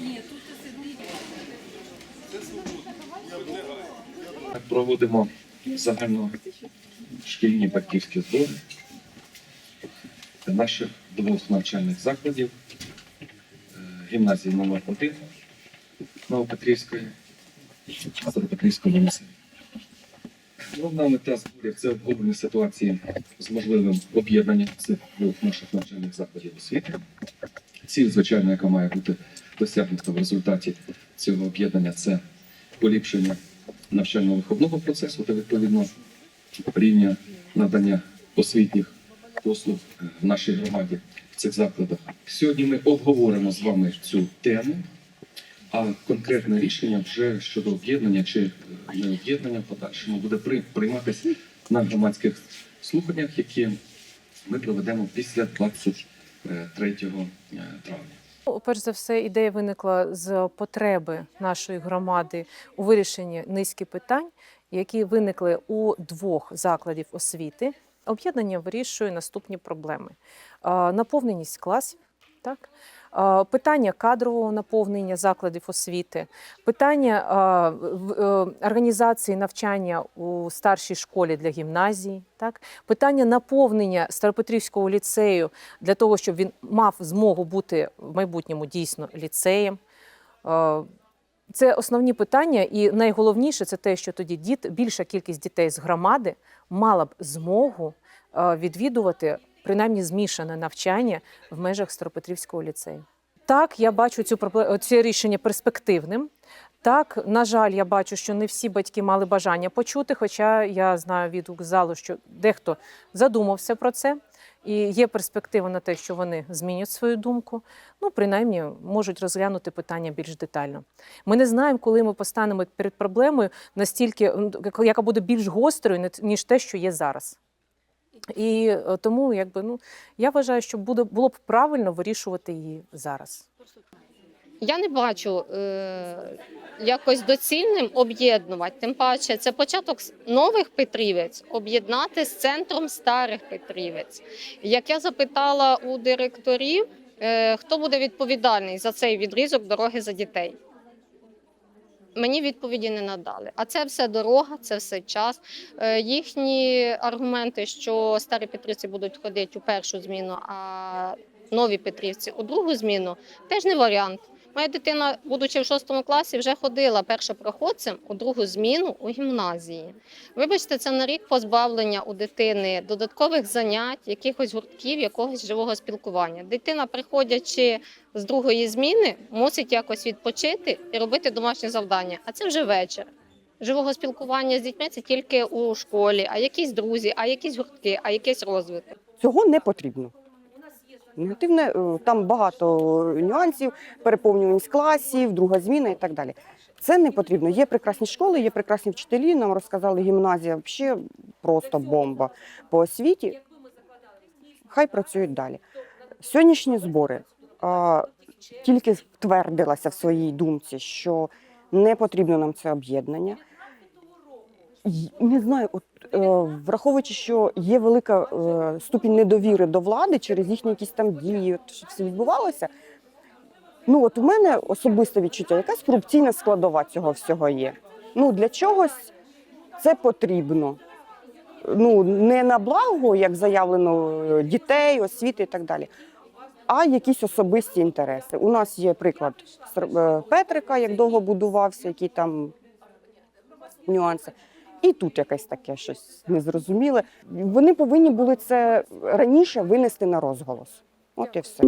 Ні, тут сидить. Проводимо загально шкільні батьківські збори наших двох навчальних закладів е, гімназії номер 1 Новопетрівської та Старопетрівського. Головна мета зборів це обговорення ситуації з можливим об'єднанням цих двох наших навчальних закладів освіти. Ціль, звичайно, яка має бути досягнута в результаті цього об'єднання, це поліпшення навчально-виховного процесу та відповідно рівня надання освітніх послуг в нашій громаді в цих закладах. Сьогодні ми обговоримо з вами цю тему, а конкретне рішення вже щодо об'єднання чи е, не об'єднання в подальшому буде при- прийматися на громадських слуханнях, які ми проведемо після 23 травня. Ну, Перш за все, ідея виникла з потреби нашої громади у вирішенні низки питань, які виникли у двох закладів освіти. Об'єднання вирішує наступні проблеми: наповненість класів, так. Питання кадрового наповнення закладів освіти, питання е, організації навчання у старшій школі для гімназії, так питання наповнення Старопетрівського ліцею для того, щоб він мав змогу бути в майбутньому дійсно ліцеєм. Це основні питання, і найголовніше це те, що тоді діт, більша кількість дітей з громади мала б змогу відвідувати принаймні змішане навчання в межах Старопетрівського ліцею. Так, я бачу цю це рішення перспективним. Так, на жаль, я бачу, що не всі батьки мали бажання почути, хоча я знаю з залу, що дехто задумався про це, і є перспектива на те, що вони змінять свою думку. Ну, принаймні, можуть розглянути питання більш детально. Ми не знаємо, коли ми постанемо перед проблемою настільки, яка буде більш гострою, ніж те, що є зараз. І е, тому, якби, ну, я вважаю, що буде, було б правильно вирішувати її зараз. Я не бачу е, якось доцільним об'єднувати. Тим паче, це початок нових Петрівець об'єднати з центром старих Петрівець. Як я запитала у директорів, е, хто буде відповідальний за цей відрізок дороги за дітей. Мені відповіді не надали. А це все дорога, це все час. Е, Їхні аргументи, що старі Петрівці будуть ходити у першу зміну, а нові Петрівці у другу зміну, теж не варіант. Моя дитина, будучи в шостому класі, вже ходила першопроходцем у другу зміну у гімназії. Вибачте, це на рік позбавлення у дитини додаткових занять, якихось гуртків, якогось живого спілкування. Дитина, приходячи з другої зміни, мусить якось відпочити і робити домашні завдання. А це вже вечір. Живого спілкування з дітьми це тільки у школі, а якісь друзі, а якісь гуртки, а якийсь розвиток. Цього не потрібно. Негативне, е, там багато нюансів, переповнюваність класів, друга зміна і так далі. Це не потрібно. Є прекрасні школи, є прекрасні вчителі. Нам розказали, гімназія взагалі просто бомба по освіті. Хай працюють далі. Сьогоднішні збори а, тільки втвердилася в своїй думці, що не потрібно нам це об'єднання. Не знаю, от е, враховуючи, що є велика е, ступінь недовіри до влади через їхні якісь там дії, от, що все відбувалося. Ну, от у мене особисте відчуття, якась корупційна складова цього всього є. Ну, для чогось це потрібно. Ну, не на благо, як заявлено, е, дітей, освіти і так далі, а якісь особисті інтереси. У нас є приклад е, Петрика, як довго будувався, які там нюанси. І тут якесь таке щось незрозуміле. Вони повинні були це раніше винести на розголос. От і все.